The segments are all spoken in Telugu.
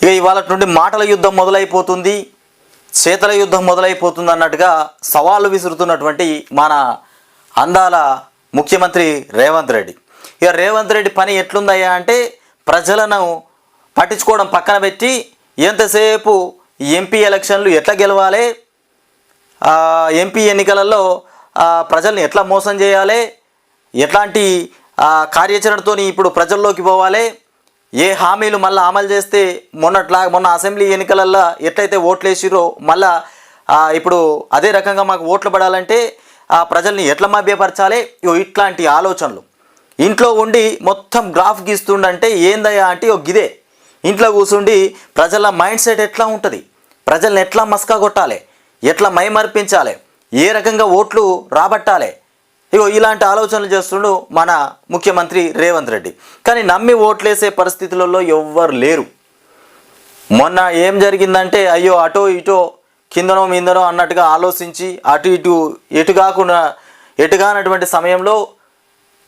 ఇక ఇవాళ నుండి మాటల యుద్ధం మొదలైపోతుంది చేతల యుద్ధం మొదలైపోతుంది అన్నట్టుగా సవాళ్ళు విసురుతున్నటువంటి మన అందాల ముఖ్యమంత్రి రేవంత్ రెడ్డి. ఇక రేవంత్ రెడ్డి పని ఎట్లుందయ్యా అంటే ప్రజలను పట్టించుకోవడం పక్కన పెట్టి ఎంతసేపు ఎంపీ ఎలక్షన్లు ఎట్లా గెలవాలి ఎంపీ ఎన్నికలలో ప్రజల్ని ఎట్లా మోసం చేయాలి ఎట్లాంటి కార్యాచరణతో ఇప్పుడు ప్రజల్లోకి పోవాలి ఏ హామీలు మళ్ళీ అమలు చేస్తే మొన్నట్లా మొన్న అసెంబ్లీ ఎన్నికలల్లో ఎట్లయితే ఓట్లు వేసిరో మళ్ళా ఇప్పుడు అదే రకంగా మాకు ఓట్లు పడాలంటే ఆ ప్రజల్ని ఎట్లా మభ్యపరచాలి? ఇట్లాంటి ఆలోచనలు. ఇంట్లో ఉండి మొత్తం గ్రాఫ్ గీస్తుండంటే ఏందయ్యా అంటే ఒక గిదే. ఇంట్లో కూర్చుండి ప్రజల మైండ్ సెట్ ఎట్లా ఉంటుంది? ప్రజల్ని ఎట్లా మస్కా కొట్టాలి? ఎట్లా మైమర్పించాలి? ఏ రకంగా ఓట్లు రాబట్టాలి? ఇగో ఇలాంటి ఆలోచనలు చేస్తుండు మన ముఖ్యమంత్రి రేవంత్ రెడ్డి. కానీ నమ్మి ఓట్లేసే పరిస్థితులలో ఎవ్వరు లేరు. మొన్న ఏం జరిగిందంటే అయ్యో అటో ఇటో కిందనో మిందనో అన్నట్టుగా ఆలోచించి అటు ఇటు ఎటు కాకుండా ఎటుగానటువంటి సమయంలో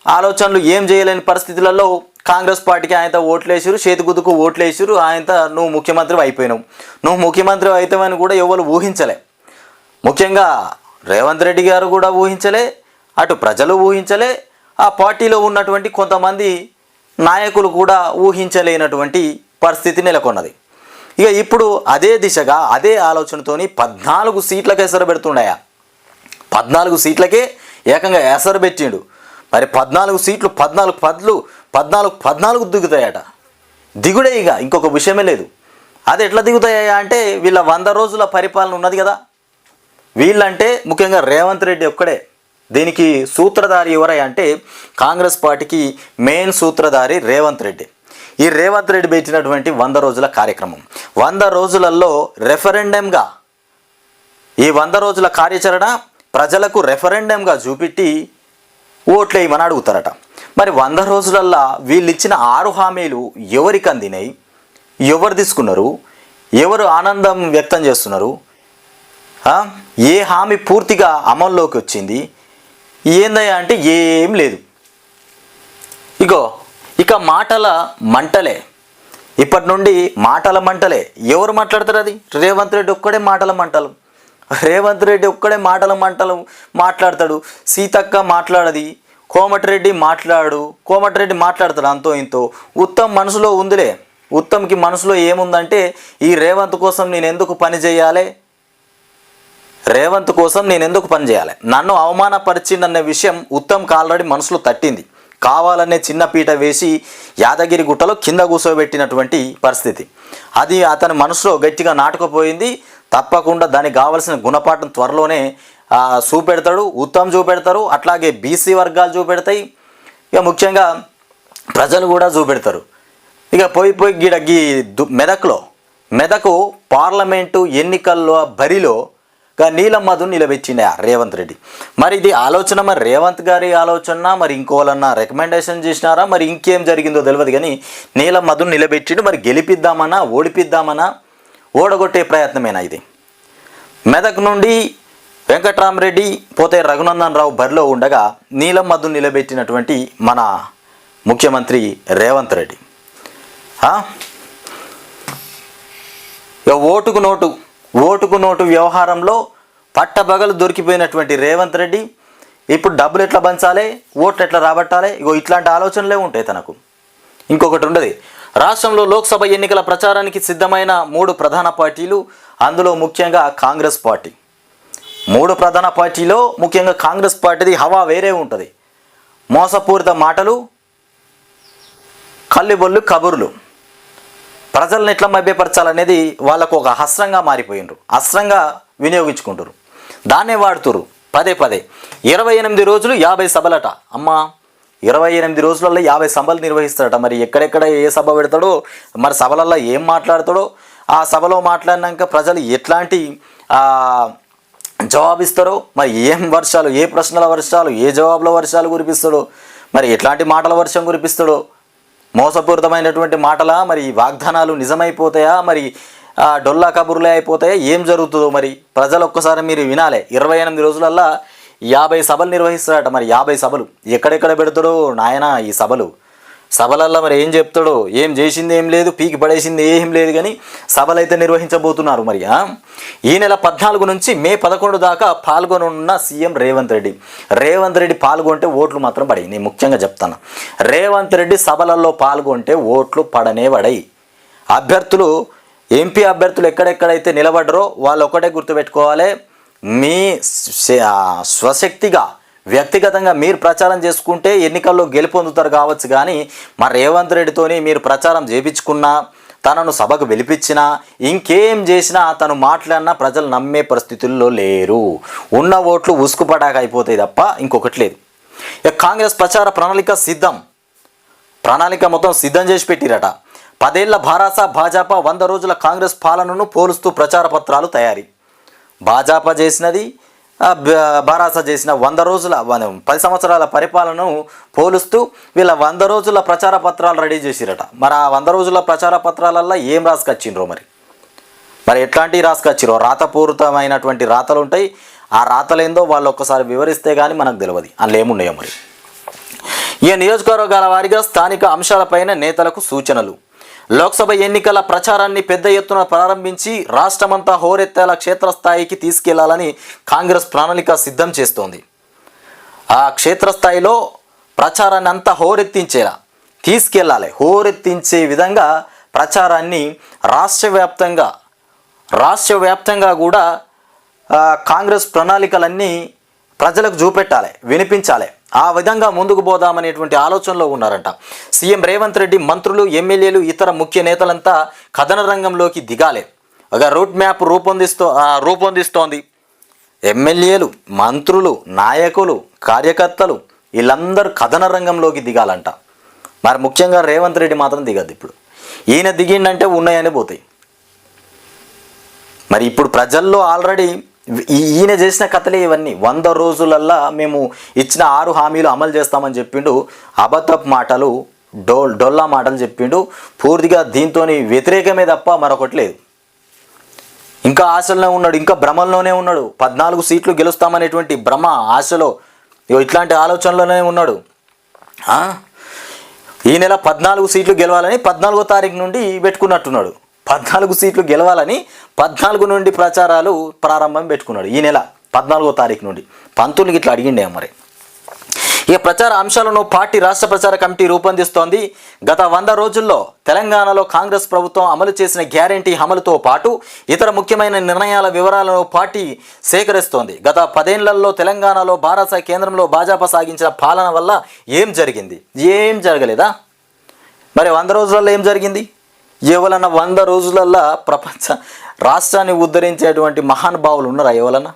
ఆలోచనలు ఏం చేయలేని పరిస్థితులలో కాంగ్రెస్ పార్టీకి ఆయనతో ఓట్లేసారు చేతిగుద్దుకు ఓట్లేసారు ఆయనతో నువ్వు ముఖ్యమంత్రి అయిపోయినావు. నువ్వు ముఖ్యమంత్రి అవుతావని కూడా ఎవరు ఊహించలే. ముఖ్యంగా రేవంత్ రెడ్డి గారు కూడా ఊహించలే అటు ప్రజలు ఊహించలే ఆ పార్టీలో ఉన్నటువంటి కొంతమంది నాయకులు కూడా ఊహించలేనటువంటి పరిస్థితి నెలకొన్నది. ఇక ఇప్పుడు అదే దిశగా అదే ఆలోచనతోని పద్నాలుగు సీట్లకు ఎసరు పెడుతుండయా? పద్నాలుగు సీట్లకే ఏకంగా ఎసరు పెట్టిండు. మరి పద్నాలుగు సీట్లు పద్నాలుగు పద్లు పద్నాలుగు పద్నాలుగు దిగుతాయట. దిగుడే ఇక ఇంకొక విషయమే లేదు. అది ఎట్లా దిగుతాయా అంటే వీళ్ళ వంద రోజుల పరిపాలన ఉన్నది కదా. వీళ్ళంటే ముఖ్యంగా రేవంత్ రెడ్డి ఒక్కడే. దీనికి సూత్రధారి ఎవరై అంటే కాంగ్రెస్ పార్టీకి మెయిన్ సూత్రధారి రేవంత్ రెడ్డి. ఈ రేవంత్ రెడ్డి పెట్టినటువంటి వంద రోజుల కార్యక్రమం. వంద రోజులలో రెఫరెండంగా ఈ వంద రోజుల కార్యాచరణ ప్రజలకు రెఫరెండంగా చూపెట్టి ఓట్లు ఇవ్వని అడుగుతారట. మరి వంద రోజులల్లా వీళ్ళు ఇచ్చిన ఆరు హామీలు ఎవరికి అందినాయి? ఎవరు తీసుకున్నారు? ఎవరు ఆనందం వ్యక్తం చేస్తున్నారు? ఏ హామీ పూర్తిగా అమల్లోకి వచ్చింది? ఏందయ్యా అంటే ఏం లేదు. ఇగో ఇక మాటల మంటలే. ఇప్పటి నుండి మాటల మంటలే. ఎవరు మాట్లాడతారు అది? రేవంత్ రెడ్డి ఒక్కడే మాటల మంటలు. రేవంత్ రెడ్డి ఒక్కడే మాటల మంటలు మాట్లాడతాడు. సీతక్క మాట్లాడది కోమటిరెడ్డి మాట్లాడు కోమటిరెడ్డి మాట్లాడతాడు అంతో ఇంతో. ఉత్తమ్ మనసులో ఉందిలే. ఉత్తమ్కి మనసులో ఏముందంటే ఈ రేవంత్ కోసం నేను ఎందుకు పని చేయాలి? రేవంత్ కోసం నేను ఎందుకు పని చేయాలి? నన్ను అవమానపరిచిందన్న విషయం ఉత్తమ్కి ఆల్రెడీ మనసులో తట్టింది. కావాలనే చిన్న పీట వేసి యాదగిరి గుట్టలో కింద కూర్చోబెట్టినటువంటి పరిస్థితి. అది అతని మనసులో గట్టిగా నాటుకుపోయింది. తప్పకుండా దానికి కావలసిన గుణపాఠం త్వరలోనే చూపెడతాడు. ఉత్తమ్ చూపెడతారు. అట్లాగే బీసీ వర్గాలు చూపెడతాయి. ఇక ముఖ్యంగా ప్రజలు కూడా చూపెడతారు. ఇక పోయి పోయి గిడ గీ దు- మెదక్లో మెదకు పార్లమెంటు ఎన్నికల్లో బరిలో గా నీలం నిలబెట్టిండే రేవంత్ రెడ్డి. మరి ఇది ఆలోచన మరి రేవంత్ గారి ఆలోచన మరి ఇంకోళ్ళన్నా రికమెండేషన్ చేసినారా? మరి ఇంకేం జరిగిందో తెలియదు కానీ నీలం నిలబెట్టిండు మరి గెలిపిద్దామన్నా ఓడిపిద్దామన్నా ఓడగొట్టే ప్రయత్నమేనా ఇది? మెదక్ నుండి వెంకట్రామరెడ్డి పోతే రఘునందన్ రావు బరిలో ఉండగా నీలం నిలబెట్టినటువంటి మన ముఖ్యమంత్రి రేవంత్ రెడ్డి. ఇక ఓటుకు నోటు ఓటుకు నోటు వ్యవహారంలో పట్టబగలు దొరికిపోయినటువంటి రేవంత్ రెడ్డి ఇప్పుడు డబ్బులు ఎట్లా పంచాలి? ఓట్లు ఎట్లా రాబట్టాలి? ఇగో ఇట్లాంటి ఆలోచనలే ఉంటాయి తనకు. ఇంకొకటి ఉండదు. రాష్ట్రంలో లోక్సభ ఎన్నికల ప్రచారానికి సిద్ధమైన మూడు ప్రధాన పార్టీలు అందులో ముఖ్యంగా కాంగ్రెస్ పార్టీ. మూడు ప్రధాన పార్టీలో ముఖ్యంగా కాంగ్రెస్ పార్టీది హవా వేరే ఉంటుంది. మోసపూరిత మాటలు కల్లిబొల్లు కబుర్లు. ప్రజలను ఎట్లా మభ్యపరచాలనేది వాళ్ళకు ఒక అస్త్రంగా మారిపోయినరు అస్త్రంగా వినియోగించుకుంటారు దాన్నే వాడుతురు. పదే పదే. ఇరవై ఎనిమిది రోజులు యాభై సభలట. అమ్మా ఇరవై ఎనిమిది రోజులలో యాభై సభలు నిర్వహిస్తాడట. మరి ఎక్కడెక్కడ ఏ సభ పెడతాడో మరి సభలలో ఏం మాట్లాడతాడో ఆ సభలో మాట్లాడినాక ప్రజలు ఎట్లాంటి జవాబిస్తారో మరి ఏం వర్షాలు ఏ ప్రశ్నల వర్షాలు ఏ జవాబుల వర్షాలు కురిపిస్తాడో మరి ఎట్లాంటి మాటల వర్షం కురిపిస్తాడో మోసపూరితమైనటువంటి మాటలా మరి వాగ్దానాలు నిజమైపోతాయా మరి డొల్లా కబుర్లే అయిపోతాయా? ఏం జరుగుతుందో మరి? ప్రజలు ఒక్కసారి మీరు వినాలే. ఇరవై ఎనిమిది రోజులల్లా యాభై సభలు నిర్వహిస్తాడట మరి యాభై సభలు. ఎక్కడెక్కడ పెడతాడో నాయన ఈ సభలు? సభలల్లో మరి ఏం చెప్తాడో? ఏం చేసింది ఏం లేదు? పీకి పడేసింది ఏం లేదు కానీ సభలు అయితే నిర్వహించబోతున్నారు మరి ఈ నెల పద్నాలుగు నుంచి మే పదకొండు దాకా పాల్గొనున్న సీఎం రేవంత్ రెడ్డి. రేవంత్ రెడ్డి పాల్గొంటే ఓట్లు మాత్రం పడాయి. నేను ముఖ్యంగా చెప్తాను. రేవంత్ రెడ్డి సభలలో పాల్గొంటే ఓట్లు పడనే పడాయి. అభ్యర్థులు ఎంపీ అభ్యర్థులు ఎక్కడెక్కడైతే నిలబడరో వాళ్ళు ఒకటే గుర్తుపెట్టుకోవాలి. మీ స్వశక్తిగా వ్యక్తిగతంగా మీరు ప్రచారం చేసుకుంటే ఎన్నికల్లో గెలుపొందుతారు కావచ్చు కానీ మా రేవంత్ రెడ్డితోని మీరు ప్రచారం చేయించుకున్నా తనను సభకు పిలిపించినా ఇంకేం చేసినా తను మాట్లాడినా ప్రజలు నమ్మే పరిస్థితుల్లో లేరు. ఉన్న ఓట్లు ఉసుకుపడాక అయిపోతాయి తప్ప ఇంకొకటి లేదు. ఇక కాంగ్రెస్ ప్రచార ప్రణాళిక సిద్ధం. ప్రణాళిక మొత్తం సిద్ధం చేసి పెట్టిరట. పదేళ్ళ భారాస భాజపా వంద రోజుల కాంగ్రెస్ పాలనను పోలుస్తూ ప్రచార పత్రాలు తయారీ. భాజపా చేసినది ఆ, భారాస చేసిన వంద రోజుల పది సంవత్సరాల పరిపాలనను పోలుస్తూ వీళ్ళ వంద రోజుల ప్రచార పత్రాలు రెడీ చేసిరట. మరి ఆ వంద రోజుల ప్రచార పత్రాలల్లో ఏం రాసుకొచ్చిండ్రో మరి? మరి ఎట్లాంటివి రాసుకొచ్చిరో? రాతపూరితమైనటువంటి రాతలు ఉంటాయి ఆ రాతలేందో వాళ్ళు ఒక్కసారి వివరిస్తే కానీ మనకు తెలియదు అందులో ఏమున్నాయో మరి? ఈ నియోజకవర్గాల వారిగా స్థానిక అంశాలపైన నేతలకు సూచనలు. లోక్సభ ఎన్నికల ప్రచారాన్ని పెద్ద ఎత్తున ప్రారంభించి రాష్ట్రమంతా హోరెత్తేలా క్షేత్రస్థాయికి తీసుకెళ్ళాలని కాంగ్రెస్ ప్రణాళిక సిద్ధం చేస్తోంది. ఆ క్షేత్రస్థాయిలో ప్రచారాన్ని అంతా హోరెత్తించేలా తీసుకెళ్ళాలి హోరెత్తించే విధంగా ప్రచారాన్ని రాష్ట్ర వ్యాప్తంగా రాష్ట్ర వ్యాప్తంగా కూడా కాంగ్రెస్ ప్రణాళికలన్నీ ప్రజలకు చూపెట్టాలి వినిపించాలి. ఆ విధంగా ముందుకు పోదామనేటువంటి ఆలోచనలో ఉన్నారంట. సీఎం రేవంత్ రెడ్డి మంత్రులు ఎమ్మెల్యేలు ఇతర ముఖ్య నేతలంతా కథన రంగంలోకి దిగాలి. ఒక రూట్ మ్యాప్ రూపొందిస్తూ రూపొందిస్తోంది. ఎమ్మెల్యేలు మంత్రులు నాయకులు కార్యకర్తలు వీళ్ళందరూ కథన రంగంలోకి దిగాలంట. మరి ముఖ్యంగా రేవంత్ రెడ్డి మాత్రం దిగద్దు ఇప్పుడు. ఈయన దిగిండంటే ఉన్నాయని పోతాయి. మరి ఇప్పుడు ప్రజల్లో ఆల్రెడీ ఈయన చేసిన కథలే ఇవన్నీ. వంద రోజులల్లా మేము ఇచ్చిన ఆరు హామీలు అమలు చేస్తామని చెప్పిండు. అబద్ధపు మాటలు డో డొల్లా మాటలు చెప్పిండు. పూర్తిగా దీంతో వ్యతిరేకమే తప్ప మరొకటి లేదు. ఇంకా ఆశలోనే ఉన్నాడు ఇంకా భ్రమల్లోనే ఉన్నాడు. పద్నాలుగు సీట్లు గెలుస్తామనేటువంటి భ్రమ ఆశలో ఇగో ఇట్లాంటి ఆలోచనలోనే ఉన్నాడు. ఈ నెల పద్నాలుగు సీట్లు గెలవాలని పద్నాలుగో తారీఖు నుండి పెట్టుకున్నట్టున్నాడు. పద్నాలుగు సీట్లు గెలవాలని పద్నాలుగు నుండి ప్రచారాలు ప్రారంభం పెట్టుకున్నాడు. ఈ నెల పద్నాలుగో తారీఖు నుండి. పంతులకి ఇట్లా అడిగిండే మరి. ఈ ప్రచార అంశాలను పార్టీ రాష్ట్ర ప్రచార కమిటీ రూపొందిస్తోంది. గత వంద రోజుల్లో తెలంగాణలో కాంగ్రెస్ ప్రభుత్వం అమలు చేసిన గ్యారంటీ అమలుతో పాటు ఇతర ముఖ్యమైన నిర్ణయాల వివరాలను పార్టీ సేకరిస్తోంది. గత పదేళ్ళలో తెలంగాణలో భారత కేంద్రంలో భాజపా సాగించిన పాలన వల్ల ఏం జరిగింది? ఏం జరగలేదా? మరి వంద రోజులలో ఏం జరిగింది? ఎవరన్నా వంద రోజులల్లో ప్రపంచ రాష్ట్రాన్ని ఉద్ధరించేటువంటి మహానుభావులు ఉన్నారా ఎవలన్నా?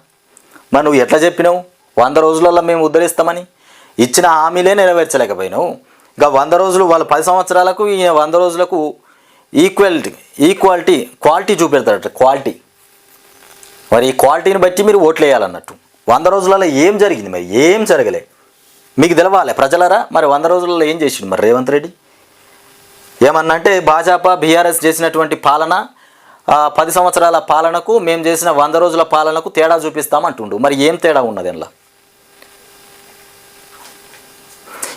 మరి నువ్వు ఎట్లా చెప్పినావు? వంద రోజులల్లో మేము ఉద్ధరిస్తామని? ఇచ్చిన హామీలే నెరవేర్చలేకపోయినావు. ఇంకా వంద రోజులు వాళ్ళ పది సంవత్సరాలకు ఈ వంద రోజులకు ఈక్వాలిటీ ఈక్వాలిటీ క్వాలిటీ చూపెడతాడట క్వాలిటీ. మరి ఈ క్వాలిటీని బట్టి మీరు ఓట్లు వేయాలన్నట్టు వంద రోజులలో ఏం జరిగింది మరి? ఏం జరగలే? మీకు తెలవాలి ప్రజలరా? మరి వంద రోజులలో ఏం చేసిండు మరి రేవంత్ రెడ్డి? ఏమన్నంటే భాజపా బీఆర్ఎస్ చేసినటువంటి పాలన పది సంవత్సరాల పాలనకు మేము చేసిన వంద రోజుల పాలనకు తేడా చూపిస్తామంటుండు. మరి ఏం తేడా ఉన్నది అందులో?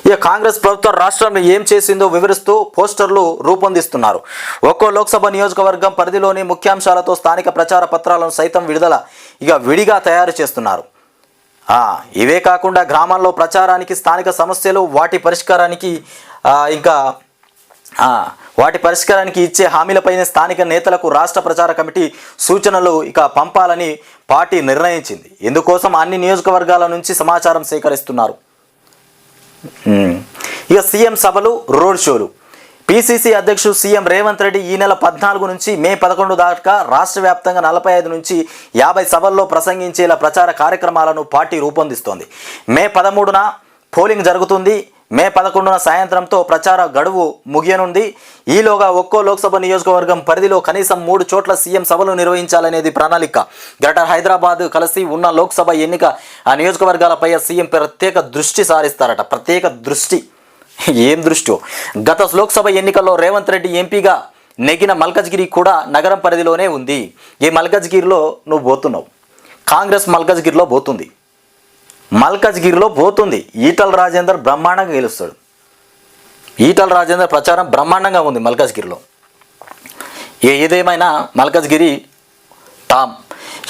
ఇక కాంగ్రెస్ ప్రభుత్వం రాష్ట్రంలో ఏం చేసిందో వివరిస్తూ పోస్టర్లు రూపొందిస్తున్నారు. ఒక్కో లోక్సభ నియోజకవర్గం పరిధిలోని ముఖ్యాంశాలతో స్థానిక ప్రచార పత్రాలను సైతం విడుదల ఇక విడిగా తయారు చేస్తున్నారు. ఇవే కాకుండా గ్రామాల్లో ప్రచారానికి స్థానిక సమస్యలు వాటి పరిష్కారానికి ఇంకా వాటి పరిష్కారానికి ఇచ్చే హామీలపైన స్థానిక నేతలకు రాష్ట్ర ప్రచార కమిటీ సూచనలు ఇక పంపాలని పార్టీ నిర్ణయించింది. ఇందుకోసం అన్ని నియోజకవర్గాల నుంచి సమాచారం సేకరిస్తున్నారు. ఇక సీఎం సభలు రోడ్ షోలు. పిసిసి అధ్యక్షుడు సీఎం రేవంత్ రెడ్డి ఈ నెల పద్నాలుగు నుంచి మే పదకొండు దాకా రాష్ట్ర వ్యాప్తంగా నలభై ఐదు నుంచి యాభై సభల్లో ప్రసంగించేలా ప్రచార కార్యక్రమాలను పార్టీ రూపొందిస్తోంది. మే పదమూడున పోలింగ్ జరుగుతుంది. మే పదకొండున సాయంత్రంతో ప్రచార గడువు ముగియనుంది. ఈలోగా ఒక్కో లోక్సభ నియోజకవర్గం పరిధిలో కనీసం మూడు చోట్ల సీఎం సభలు నిర్వహించాలనేది ప్రణాళిక. గ్రేటర్ హైదరాబాద్ కలిసి ఉన్న లోక్సభ ఎన్నిక ఆ నియోజకవర్గాలపై సీఎం ప్రత్యేక దృష్టి సారిస్తారట. ప్రత్యేక దృష్టి. ఏం దృష్టి? గత లోక్సభ ఎన్నికల్లో రేవంత్ రెడ్డి ఎంపీగా నెగిన మల్కజ్గిరి కూడా నగరం పరిధిలోనే ఉంది. ఈ మల్కజ్గిరిలో నువ్వు పోతున్నావు. కాంగ్రెస్ మల్కజ్గిరిలో పోతుంది. మల్కజ్గిరిలో పోతుంది. ఈటల రాజేందర్ బ్రహ్మాండంగా గెలుస్తాడు. ఈటల రాజేందర్ ప్రచారం బ్రహ్మాండంగా ఉంది మల్కజ్గిరిలో. ఏ ఏదేమైనా మల్కజ్గిరి టామ్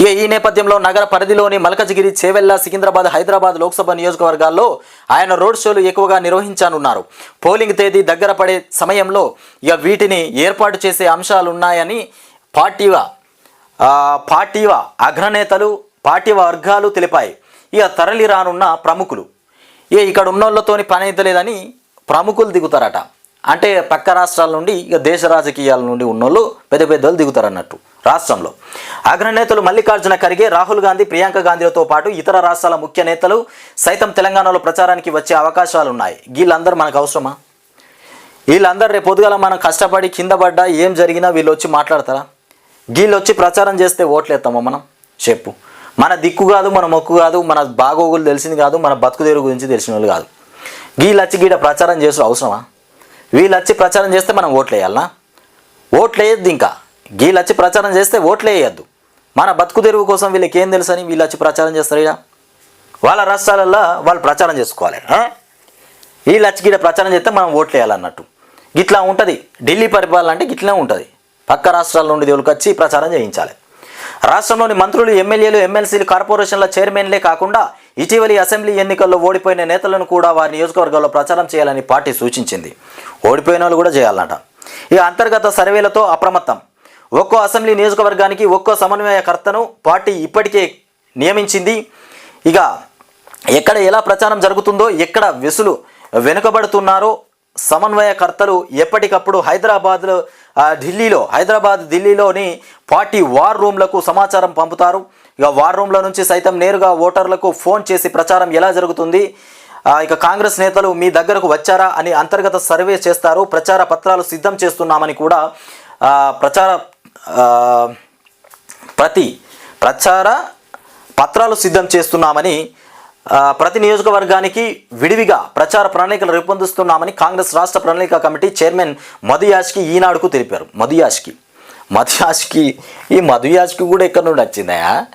ఇక ఈ నేపథ్యంలో నగర పరిధిలోని మల్కజ్గిరి చేవెళ్ళ సికింద్రాబాద్ హైదరాబాద్ లోక్సభ నియోజకవర్గాల్లో ఆయన రోడ్ షోలు ఎక్కువగా నిర్వహించానున్నారు. పోలింగ్ తేదీ దగ్గర పడే సమయంలో ఇక వీటిని ఏర్పాటు చేసే అంశాలు ఉన్నాయని పార్టీవా పార్టీవా అగ్రనేతలు పార్టీ వర్గాలు తెలిపాయి. ఇక తరలి రానున్న ప్రముఖులు. ఇక ఇక్కడ ఉన్నోళ్ళతోని పని అయితే ప్రముఖులు దిగుతారట. అంటే పక్క రాష్ట్రాల నుండి ఇక దేశ రాజకీయాల నుండి ఉన్నోళ్ళు పెద్ద పెద్దలు దిగుతారన్నట్టు రాష్ట్రంలో. అగ్రనేతలు మల్లికార్జున ఖర్గే రాహుల్ గాంధీ ప్రియాంక గాంధీలతో పాటు ఇతర రాష్ట్రాల ముఖ్య నేతలు సైతం తెలంగాణలో ప్రచారానికి వచ్చే అవకాశాలు ఉన్నాయి వీళ్ళందరూ మనకు అవసరమా? వీళ్ళందరూ రేపు పొద్దుగల మనం కష్టపడి కింద పడ్డా ఏం జరిగినా వీళ్ళు వచ్చి మాట్లాడతారా? వీళ్ళు వచ్చి ప్రచారం చేస్తే ఓట్లేస్తామా మనం? చెప్పు. మన దిక్కు కాదు మన మొక్కు కాదు మన బాగోగులు తెలిసింది కాదు మన బతుకు గురించి తెలిసిన వాళ్ళు కాదు. వీళ్ళు గీడ ప్రచారం చేసే అవసరమా? వీళ్ళు వచ్చి ప్రచారం చేస్తే మనం ఓట్లు ఓట్లేయద్దు ఓట్లు ఇంకా. వీళ్ళు ప్రచారం చేస్తే ఓట్లేయద్దు మన బతుకు కోసం వీళ్ళకి ఏం తెలుసు అని వీళ్ళు వచ్చి ప్రచారం చేస్తారు ఇక వాళ్ళ రాష్ట్రాలలో వాళ్ళు ప్రచారం చేసుకోవాలి ఆ? వీళ్ళు వచ్చి గీడ ప్రచారం చేస్తే మనం ఓట్లేయాలన్నట్టు గిట్లా ఉంటుంది. ఢిల్లీ పరిపాలన అంటే గిట్లనే ఉంటుంది. పక్క రాష్ట్రాల నుండి దేవుళ్ళకి వచ్చి ప్రచారం చేయించాలి. రాష్ట్రంలోని మంత్రులు ఎమ్మెల్యేలు ఎమ్మెల్సీలు కార్పొరేషన్ల చైర్మన్లే కాకుండా ఇటీవలి అసెంబ్లీ ఎన్నికల్లో ఓడిపోయిన నేతలను కూడా వారి నియోజకవర్గాల్లో ప్రచారం చేయాలని పార్టీ సూచించింది. ఓడిపోయిన వాళ్ళు కూడా చేయాలంట. ఇక అంతర్గత సర్వేలతో అప్రమత్తం. ఒక్కో అసెంబ్లీ నియోజకవర్గానికి ఒక్కో సమన్వయకర్తను పార్టీ ఇప్పటికే నియమించింది. ఇక ఎక్కడ ఎలా ప్రచారం జరుగుతుందో ఎక్కడ వెసులు వెనుకబడుతున్నారో సమన్వయకర్తలు ఎప్పటికప్పుడు హైదరాబాద్లో ఢిల్లీలో హైదరాబాద్ ఢిల్లీలోని పార్టీ వార్ రూమ్లకు సమాచారం పంపుతారు. ఇక వార్ రూమ్ల నుంచి సైతం నేరుగా ఓటర్లకు ఫోన్ చేసి ప్రచారం ఎలా జరుగుతుంది? ఇక కాంగ్రెస్ నేతలు మీ దగ్గరకు వచ్చారా అని అంతర్గత సర్వే చేస్తారు. ప్రచార పత్రాలు సిద్ధం చేస్తున్నామని కూడా ప్రచార ప్రతి ప్రచార పత్రాలు సిద్ధం చేస్తున్నామని ప్రతి నియోజకవర్గానికి విడివిగా ప్రచార ప్రణాళికలు రూపొందిస్తున్నామని కాంగ్రెస్ రాష్ట్ర ప్రణాళిక కమిటీ చైర్మన్ మధుయాష్కి ఈనాడుకు తెలిపారు. మధుయాష్కి. మధుయాష్కి. ఈ మధుయాష్కి కూడా ఎక్కడి నుండి వచ్చిందయా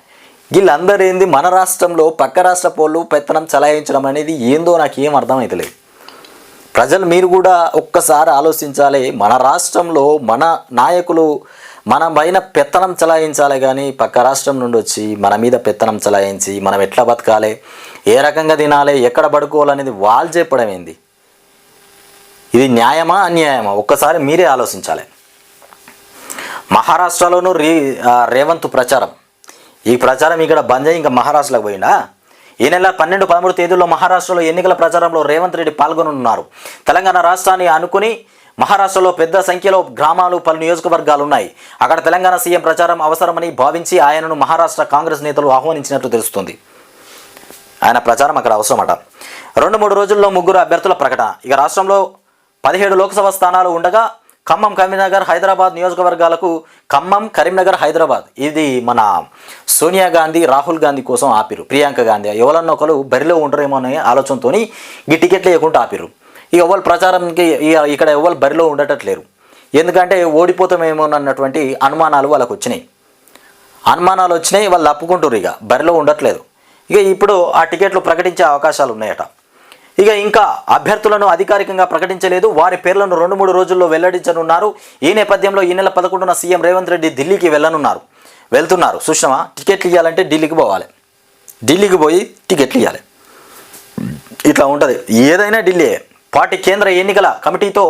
వీళ్ళందరూ ఏంది? మన రాష్ట్రంలో పక్క రాష్ట్ర పోళ్ళు పెత్తనం చలాయించడం అనేది ఏందో నాకు ఏం అర్థమవుతలేదు ప్రజలు మీరు కూడా ఒక్కసారి ఆలోచించాలి. మన రాష్ట్రంలో మన నాయకులు మన పైన పెత్తనం చలాయించాలి కానీ పక్క రాష్ట్రం నుండి వచ్చి మన మీద పెత్తనం చలాయించి మనం ఎట్లా బతకాలి? ఏ రకంగా తినాలి ఎక్కడ పడుకోవాలనేది వాళ్ళు చెప్పడం ఏంది? ఇది న్యాయమా అన్యాయమా? ఒక్కసారి మీరే ఆలోచించాలి. మహారాష్ట్రలోనూ రే రేవంత్ ప్రచారం. ఈ ప్రచారం ఇక్కడ బంద్ అయ్యి ఇంకా మహారాష్ట్రలోకి పోయిందా? ఈ నెల పన్నెండు పదమూడు తేదీల్లో మహారాష్ట్రలో ఎన్నికల ప్రచారంలో రేవంత్ రెడ్డి పాల్గొనున్నారు. తెలంగాణ రాష్ట్రాన్ని అనుకుని మహారాష్ట్రలో పెద్ద సంఖ్యలో గ్రామాలు పలు నియోజకవర్గాలు ఉన్నాయి. అక్కడ తెలంగాణ సీఎం ప్రచారం అవసరమని భావించి ఆయనను మహారాష్ట్ర కాంగ్రెస్ నేతలు ఆహ్వానించినట్లు తెలుస్తుంది. ఆయన ప్రచారం అక్కడ అవసరమట. రెండు మూడు రోజుల్లో ముగ్గురు అభ్యర్థుల ప్రకటన. ఇక రాష్ట్రంలో పదిహేడు లోక్సభ స్థానాలు ఉండగా ఖమ్మం కరీంనగర్ హైదరాబాద్ నియోజకవర్గాలకు ఖమ్మం కరీంనగర్ హైదరాబాద్. ఇది మన సోనియా గాంధీ రాహుల్ గాంధీ కోసం ఆపిరు ప్రియాంక గాంధీ. ఎవరన్నా ఒకరు బరిలో ఉండరేమో అనే ఆలోచనతో ఈ టికెట్లు ఇవ్వకుండా ఆపిరు ఇక ఎవరు ప్రచారంకి ఇక ఇక్కడ ఎవరు బరిలో ఉండటట్లేరు. ఎందుకంటే ఓడిపోతామేమో అన్నటువంటి అనుమానాలు వాళ్ళకు వచ్చినాయి. అనుమానాలు వచ్చినాయి వాళ్ళు అప్పుకుంటారు ఇక. బరిలో ఉండట్లేదు. ఇక ఇప్పుడు ఆ టికెట్లు ప్రకటించే అవకాశాలు ఉన్నాయట. ఇక ఇంకా అభ్యర్థులను అధికారికంగా ప్రకటించలేదు. వారి పేర్లను రెండు మూడు రోజుల్లో వెల్లడించనున్నారు. ఈ నేపథ్యంలో ఈ నెల పదకొండున సీఎం రేవంత్ రెడ్డి ఢిల్లీకి వెళ్ళనున్నారు. వెళ్తున్నారు. సుష్మా టికెట్లు ఇవ్వాలంటే ఢిల్లీకి పోవాలి. ఢిల్లీకి పోయి టికెట్లు ఇవ్వాలి ఇట్లా ఉంటుంది. ఏదైనా ఢిల్లీ. పార్టీ కేంద్ర ఎన్నికల కమిటీతో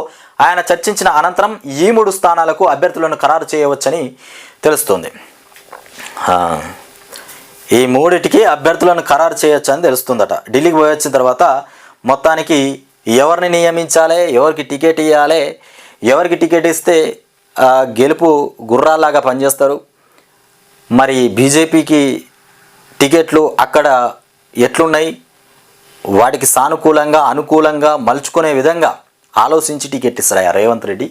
ఆయన చర్చించిన అనంతరం ఈ మూడు స్థానాలకు అభ్యర్థులను ఖరారు చేయవచ్చని తెలుస్తోంది. ఈ మూడిటికి అభ్యర్థులను ఖరారు చేయొచ్చు అని తెలుస్తుందట. ఢిల్లీకి పోయి వచ్చిన తర్వాత మొత్తానికి ఎవరిని నియమించాలి ఎవరికి టికెట్ ఇవ్వాలి ఎవరికి టికెట్ ఇస్తే గెలుపు గుర్రాల్లాగా పనిచేస్తారు. మరి బీజేపీకి టికెట్లు అక్కడ ఎట్లున్నాయి? వాటికి సానుకూలంగా అనుకూలంగా మలుచుకునే విధంగా ఆలోచించి టికెట్ ఇస్తారా రేవంత్ రెడ్డి?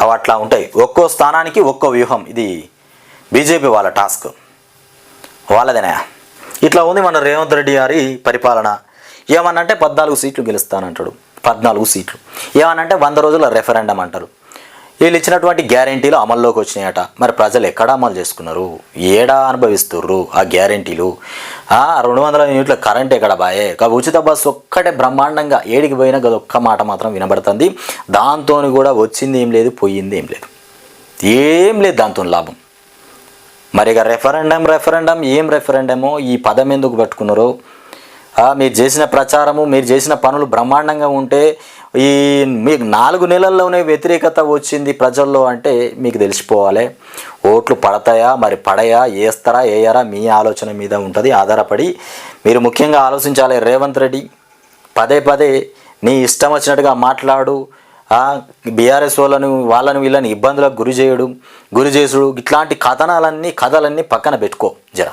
అవి అట్లా ఉంటాయి. ఒక్కో స్థానానికి ఒక్కో వ్యూహం. ఇది బీజేపీ వాళ్ళ టాస్క్. వాళ్ళదేనా? ఇట్లా ఉంది మన రేవంత్ రెడ్డి గారి పరిపాలన. ఏమనంటే పద్నాలుగు సీట్లు గెలుస్తానంటాడు. పద్నాలుగు సీట్లు. ఏమనంటే వంద రోజుల రెఫరెండం అంటారు. వీళ్ళు ఇచ్చినటువంటి గ్యారంటీలు అమల్లోకి వచ్చినాయట. మరి ప్రజలు ఎక్కడ అమలు చేసుకున్నారు? ఏడా అనుభవిస్తుర్రు ఆ గ్యారంటీలు ఆ, రెండు వందల యూనిట్ల కరెంట్ ఎక్కడ బాయే? కాబట్టి ఉచిత బస్సు ఒక్కటే బ్రహ్మాండంగా ఏడికి పోయినా గది ఒక్క మాట మాత్రం వినబడుతుంది. దాంతో కూడా వచ్చింది ఏం లేదు పోయింది ఏం లేదు. ఏం లేదు దాంతో లాభం. మరి ఇక రెఫరెండం రెఫరెండం ఏం రెఫరెండము ఈ పదం ఎందుకు పట్టుకున్నారు? మీరు చేసిన ప్రచారము మీరు చేసిన పనులు బ్రహ్మాండంగా ఉంటే ఈ మీకు నాలుగు నెలల్లోనే వ్యతిరేకత వచ్చింది ప్రజల్లో అంటే మీకు తెలిసిపోవాలి. ఓట్లు పడతాయా? మరి పడయా? వేస్తారా వేయరా మీ ఆలోచన మీద ఉంటుంది. ఆధారపడి మీరు ముఖ్యంగా ఆలోచించాలి. రేవంత్ రెడ్డి పదే పదే నీ ఇష్టం వచ్చినట్టుగా మాట్లాడు బీఆర్ఎస్ వాళ్ళను వాళ్ళని వీళ్ళని ఇబ్బందులకు గురి చేయడం గురి చేసుడు. ఇట్లాంటి కథనాలన్నీ కథలన్నీ పక్కన పెట్టుకో జరా.